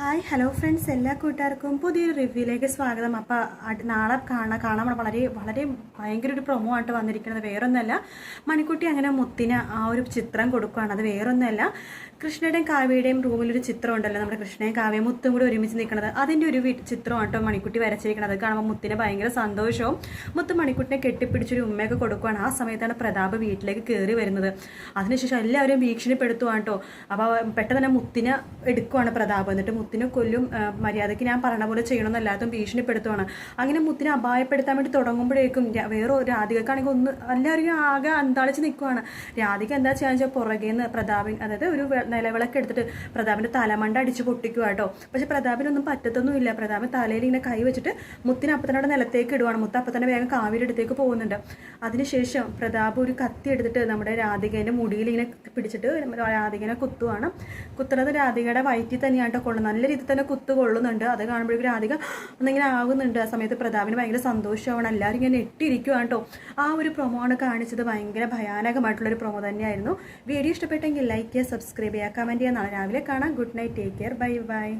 Hi hello friends എല്ലാ കൂട്ടുകാർക്കും പുതിയൊരു റിവ്യൂയിലേക്ക് സ്വാഗതം. അപ്പോൾ നാളെ കാണാൻ കാണാൻ വളരെ വളരെ ഭയങ്കര ഒരു പ്രൊമോ ആയിട്ട് വന്നിരിക്കുന്നത് വേറൊന്നുമല്ല മണിക്കുട്ടി അങ്ങനെ മുത്തിന് ആ ഒരു ചിത്രം കൊടുക്കുകയാണ്. അത് വേറൊന്നുമല്ല കൃഷ്ണയുടെയും കാവ്യയുടെയും റൂമിലൊരു ചിത്രം ഉണ്ടല്ലോ നമ്മുടെ കൃഷ്ണയും കാവ്യയും മുത്തും കൂടി ഒരുമിച്ച് നിൽക്കുന്നത്. അതിന്റെ ഒരു ചിത്രമാട്ടോ മണിക്കുട്ടി വരച്ചിരിക്കുന്നത്. അത് കാണുമ്പോൾ മുത്തിന് ഭയങ്കര സന്തോഷവും മുത്ത് മണിക്കുട്ടിനെ കെട്ടിപ്പിടിച്ചൊരു ഉമ്മയൊക്കെ കൊടുക്കുകയാണ്. ആ സമയത്താണ് പ്രതാപ് വീട്ടിലേക്ക് കയറി വരുന്നത്. അതിനുശേഷം എല്ലാവരും ഭീഷണിപ്പെടുത്തുവാണ് കേട്ടോ അപ്പോൾ പെട്ടെന്ന് തന്നെ മുത്തിനെ എടുക്കുവാണ് പ്രതാപ്. എന്നിട്ട് മുത്തിനെ കൊല്ലും മര്യാദയ്ക്ക് ഞാൻ പറഞ്ഞ പോലെ ചെയ്യണമെന്നല്ലാത്തും ഭീഷണിപ്പെടുത്തുവാണ്. അങ്ങനെ മുത്തിനെ അപായപ്പെടുത്താൻ വേണ്ടി തുടങ്ങുമ്പോഴേക്കും വേറെ രാധികക്കാണെങ്കിൽ ഒന്ന് എല്ലാവരും ആകെ അന്താളിച്ച് നിൽക്കുവാണ്. രാധിക എന്താ ചെയ്യാന്ന് വെച്ചാൽ പുറകേന്ന് പ്രതാപൻ അതായത് ഒരു നിലവിളക്ക് എടുത്തിട്ട് പ്രതാപിന്റെ തലമണ്ട അടിച്ച് പൊട്ടിക്കുക കേട്ടോ. പക്ഷെ പ്രതാപിനൊന്നും പറ്റത്തൊന്നുമില്ല. പ്രതാപൻ തലയിൽ ഇങ്ങനെ കൈ വെച്ചിട്ട് മുത്തിനെ അപ്പത്തനോട് നിലത്തേക്ക് ഇടുവാണ്. മുത്ത അപ്പം തന്നെ വേഗം കാവിയുടെ അടുത്തേക്ക് പോകുന്നുണ്ട്. അതിനുശേഷം പ്രതാപ് ഒരു കത്തി എടുത്തിട്ട് നമ്മുടെ രാധികേന്റെ മുടിയിൽ ഇങ്ങനെ പിടിച്ചിട്ട് രാധികനെ കുത്തുവാണ്. കുത്തുന്നത് രാധികയുടെ വയറ്റിൽ തന്നെയാണ് കൊള്ളുന്നത്. നല്ല രീതിയിൽ തന്നെ കുത്തു കൊള്ളുന്നുണ്ട് അത് കാണുമ്പോഴേക്കും രാധിക ഒന്നിങ്ങനെ ആകുന്നുണ്ട് ആ സമയത്ത് പ്രതാപിന് ഭയങ്കര സന്തോഷമാണ്. എല്ലാവരും ഇങ്ങനെ ഇട്ടിരിക്കുകയാണ് കേട്ടോ. ആ ഒരു പ്രൊമോ ആണ് കാണിച്ചത്. ഭയങ്കര ഭയാനകമായിട്ടുള്ള ഒരു പ്രൊമോ തന്നെയായിരുന്നു. വീഡിയോ ഇഷ്ടപ്പെട്ടെങ്കിൽ ലൈക്ക് ചെയ്യുക സബ്സ്ക്രൈബ് ചെയ്യുക കമന്റ് ചെയ്യുക. നാളെ രാവിലെ കാണാം. Good night take care bye bye